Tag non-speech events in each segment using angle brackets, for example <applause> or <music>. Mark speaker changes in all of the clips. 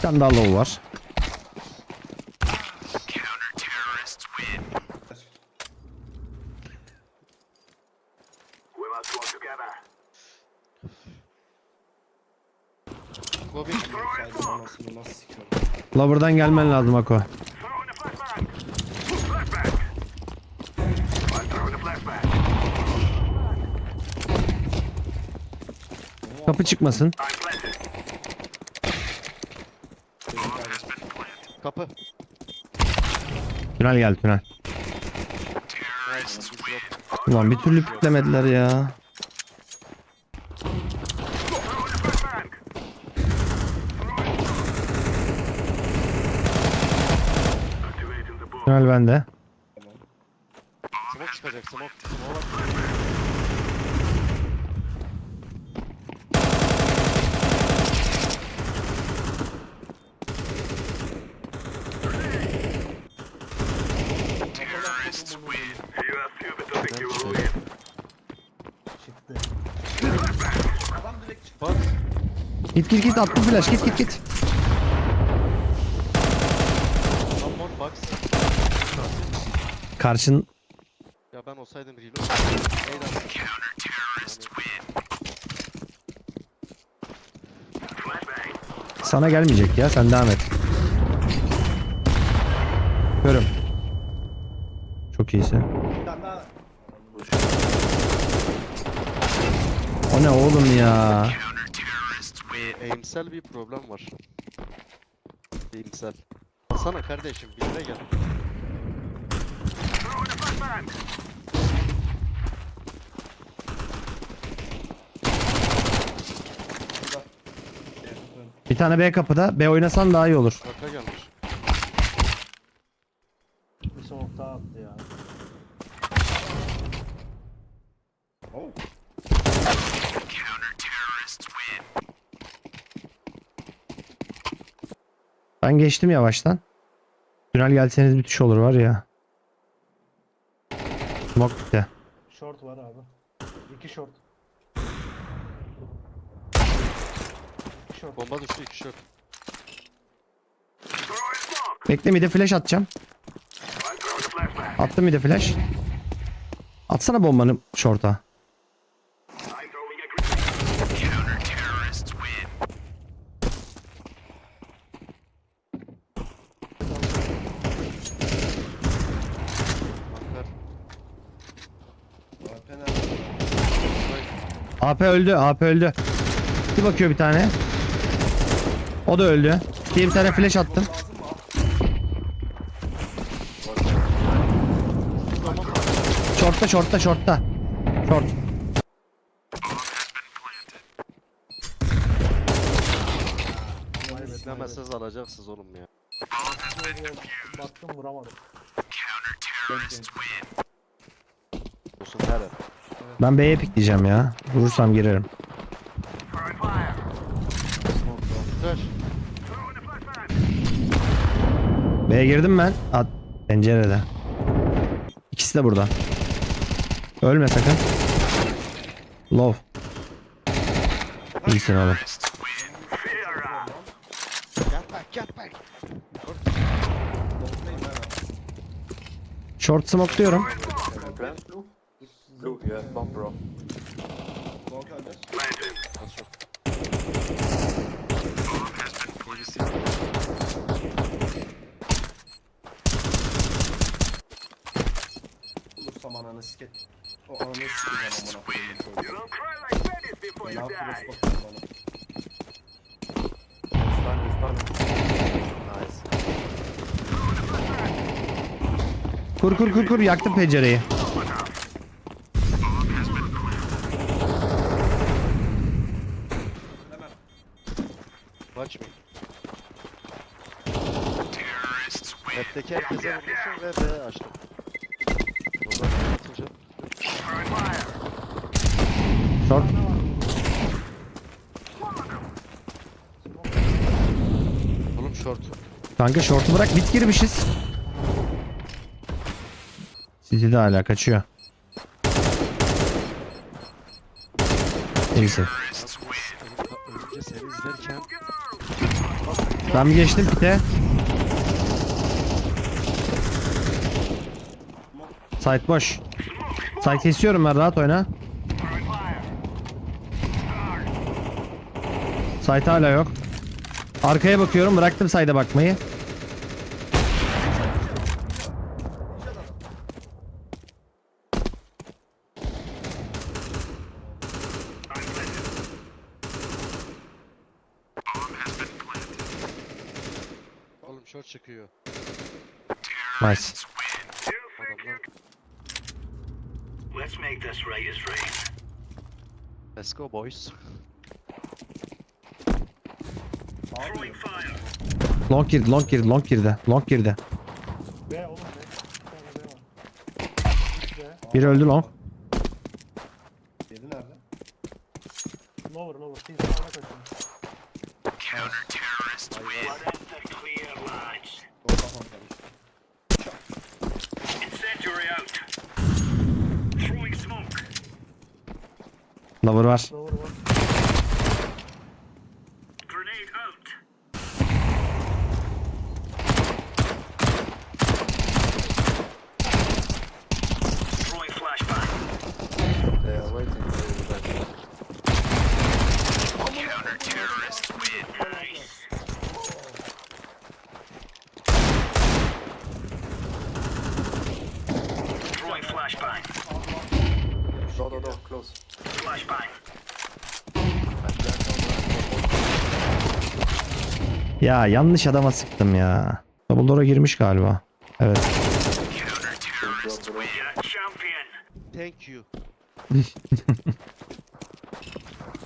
Speaker 1: Bir tane daha low var. Lower'dan gelmen lazım Ako. Kapı çıkmasın.
Speaker 2: Kapı.
Speaker 1: Tünel gel tünel. Ulan bir türlü piklemediler ya. Tünel bende.
Speaker 2: Smoke çıkacak smoke. Smoke
Speaker 1: Git git git attım flash git git git.
Speaker 2: One more box.
Speaker 1: Karşın
Speaker 2: Ya ben olsaydım reload. Neyden?
Speaker 1: sana gelmeyecek ya sen devam et. Görüm. Çok iyisin.
Speaker 3: Bir tane daha.
Speaker 1: O ne oğlum ya?
Speaker 2: Aimsel bir problem var. Aimsel. Alsana kardeşim bir yere gel.
Speaker 1: Bir tane B kapıda. B oynasan daha iyi olur.
Speaker 2: Arka gelmiş.
Speaker 3: Bir soğuk daha attı ya. Oh.
Speaker 1: Ben geçtim yavaştan. Tünel gelseniz bir tuş olur var ya. Smoke bitti.
Speaker 3: Short var abi. İki short. İki short.
Speaker 2: Bomba düştü iki şok.
Speaker 1: Bekle bir de flash atacağım. Attım bir de flash. Atsana bombanı short'a.
Speaker 2: Bakar.
Speaker 1: AP öldü, AP öldü. Bir bakıyor bir tane. O da öldü. Diye bir tane flash attım. Short'ta, short'ta, short'ta. Short.
Speaker 2: Beklemezseniz alacaksınız oğlum ya.
Speaker 3: Baktım vuramadım.
Speaker 2: Olsun yer.
Speaker 1: Ben B'ye pikleyeceğim ya. Vurursam girerim.
Speaker 2: Flash.
Speaker 1: B'ye girdim ben. At pencerede. İkisi de burada. Ölme sakın. Low. İyisin oğlum.
Speaker 2: Get back get back.
Speaker 1: Short smoke diyorum.
Speaker 4: Blue, yeah, bomb bro.
Speaker 2: Nasıl yok? ABC.
Speaker 3: Bulursam ananı siket. O ananı sikeceğim amına koyayım. Ya cross bakıyorum bana.
Speaker 4: Stun, stun. Nice.
Speaker 1: Kur kur kur kur yaktım pencereyi.
Speaker 2: Map'teki herkese vurmuşum ve B açtım. Oradan atınca
Speaker 1: Short.
Speaker 2: Oğlum short.
Speaker 1: Kanka short'u bırak bit girmişiz. City de hala kaçıyor. İyisin.
Speaker 2: Önce seni izlerken
Speaker 1: Ben bir geçtim pite. Site boş. Site kesiyorum ben rahat oyna. Site hala yok. Arkaya bakıyorum bıraktım side'a bakmayı.
Speaker 2: Oğlum short çıkıyor.
Speaker 1: Nice.
Speaker 5: Let's make this right as rain.
Speaker 2: Let's go boys.
Speaker 5: Throwing fire.
Speaker 1: Long girdi long girdi long girdi. Long girdi.
Speaker 6: B oğlum B. B.
Speaker 1: Biri öldü long.
Speaker 3: Yedi nerede?
Speaker 6: Lower lower. Pink sana kaçın.
Speaker 5: Let the clear, lads.
Speaker 6: Lower var.
Speaker 1: Ya yanlış adama sıktım ya. Double door'a girmiş galiba. Evet.
Speaker 2: Thank you. <laughs>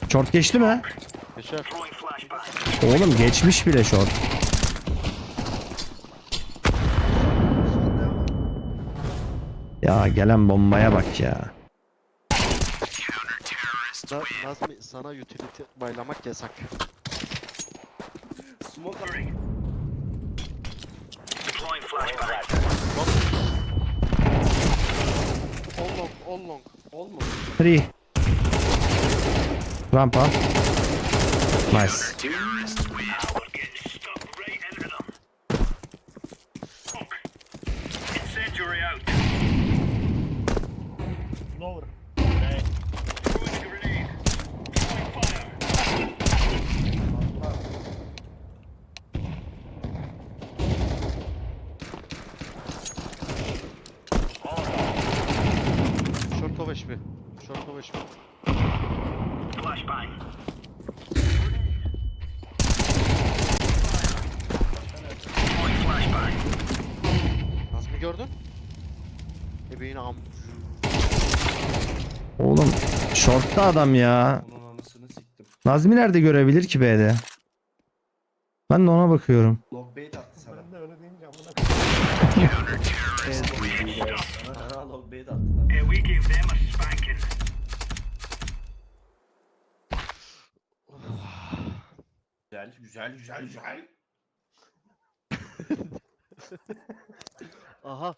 Speaker 1: Short geçti mi?
Speaker 2: Geçer.
Speaker 1: Oğlum geçmiş bile short. Ya gelen bombaya bak ya.
Speaker 2: Na Nazmi sana utility baylamak yasak.
Speaker 5: Flashbang.
Speaker 2: All long, long.
Speaker 3: Olmadı.
Speaker 1: 3. Rampa. Nice.
Speaker 2: HP.
Speaker 5: Flashbang. Flashbang.
Speaker 2: Nazmi gördün? Ebeğini am...
Speaker 1: Oğlum shortta adam ya.
Speaker 3: Onun anısını siktim.
Speaker 1: Nazmi nerede görebilir ki B'de? Ben de ona bakıyorum.
Speaker 3: Logbait attı sana.
Speaker 6: Ben de öyle deyince amına koyayım.
Speaker 3: Sana logbait attılar. Güzel, güzel, güzel, güzel.
Speaker 2: Aha.